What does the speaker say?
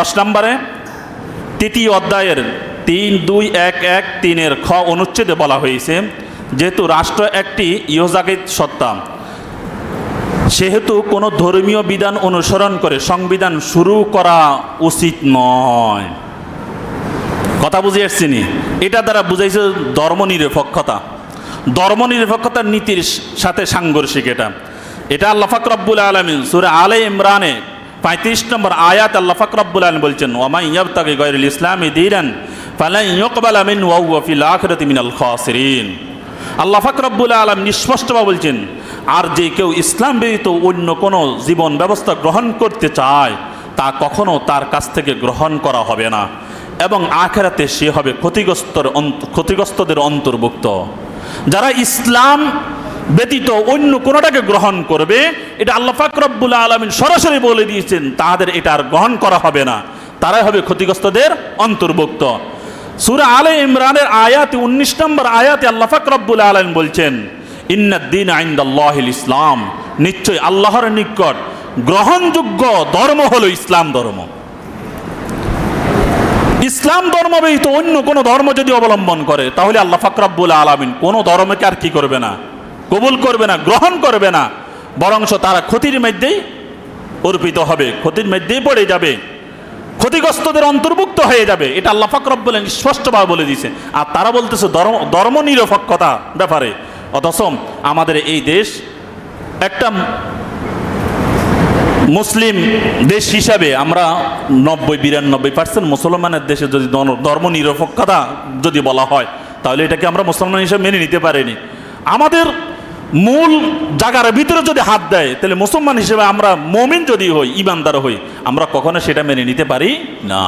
দশ নম্বরে তৃতীয় অধ্যায়ের তিন, দুই, এক এক, তিনের খ অনুচ্ছেদে বলা হয়েছে, যেহেতু রাষ্ট্র একটি ইহজাগিত সত্তা, সেহেতু কোনো ধর্মীয় বিধান অনুসরণ করে সংবিধান শুরু করা উচিত নয়। কথা বুঝে এসছিনি এটা দ্বারা বুঝাইছে ধর্মনিরপেক্ষতা। ধর্মনিরপেক্ষতার নীতির সাথে সাংঘর্ষিক এটা। এটা আল্লাহ ফাকরাবুল আলমিন সুরে আলে ইমরানে পঁয়ত্রিশ নম্বর আয়াত আল্লাহ ফাকরাবুল আলম বলছেন ওমাই ইয়াবতাকে গৈরুল ইসলামী দিরান ফালাই ইয়কবাল আমিন ওয়াউফিল আখরতি মিনাল খাসিরিন। আল্লাহ ফাকরাবুল আলম নিঃস্পষ্টভাবে বলছেন, আর যে কেউ ইসলাম ব্যতীত অন্য কোনো জীবন ব্যবস্থা গ্রহণ করতে চায়, তা কখনো তার কাছ থেকে গ্রহণ করা হবে না এবং আখেরাতে সে হবে ক্ষতিগ্রস্তর ক্ষতিগ্রস্তদের অন্তর্ভুক্ত। যারা ইসলাম ব্যতীত অন্য কোনোটাকে গ্রহণ করবে, এটা আল্লাহ ফাকরবুল আলমিন সরাসরি বলে দিয়েছেন, তাদের এটা আর গ্রহণ করা হবে না। তারাই হবে ক্ষতিগ্রস্তদের অন্তর্ভুক্ত। সুরা আলে ইমরানের আয়াতে উনিশ নম্বর আয়াতে আল্লাহ ফাকরবুল আলম বলছেন ইন্নাদ্দিন আইন্দাল্লাহিল ইসলাম। নিশ্চয় আল্লাহর নিকট গ্রহণযোগ্য ধর্ম হলো ইসলাম ধর্ম। ইসলাম ধর্ম ব্যতীত অন্য কোনো ধর্ম যদি অবলম্বন করে, তাহলে আল্লাহ ফাকরাবুল আলমিন কোনো ধর্মকে আর কি করবে না? কবুল করবে না, গ্রহণ করবে না, বরংশ তারা ক্ষতির মধ্যেই অর্পিত হবে, ক্ষতির মধ্যেই পড়ে যাবে, ক্ষতিগ্রস্তদের অন্তর্ভুক্ত হয়ে যাবে, এটা আল্লাহ ফাকরাবুল স্পষ্টভাবে বলে দিয়েছে। আর তারা বলতেছে ধর্ম ধর্ম নিরপেক্ষতা ব্যাপারে, অথচ আমাদের এই দেশ একটা মুসলিম দেশ হিসাবে আমরা নব্বই, বিরানব্বই পার্সেন্ট মুসলমানের দেশে যদি ধর্ম নিরপেক্ষতা যদি বলা হয়, তাহলে এটাকে আমরা মুসলমান হিসেবে মেনে নিতে পারিনি। আমাদের মূল জায়গার ভিতরে যদি হাত দেয়, তাহলে মুসলমান হিসেবে আমরা মমিন যদি হই ইমানদার হই, আমরা কখনো সেটা মেনে নিতে পারি না।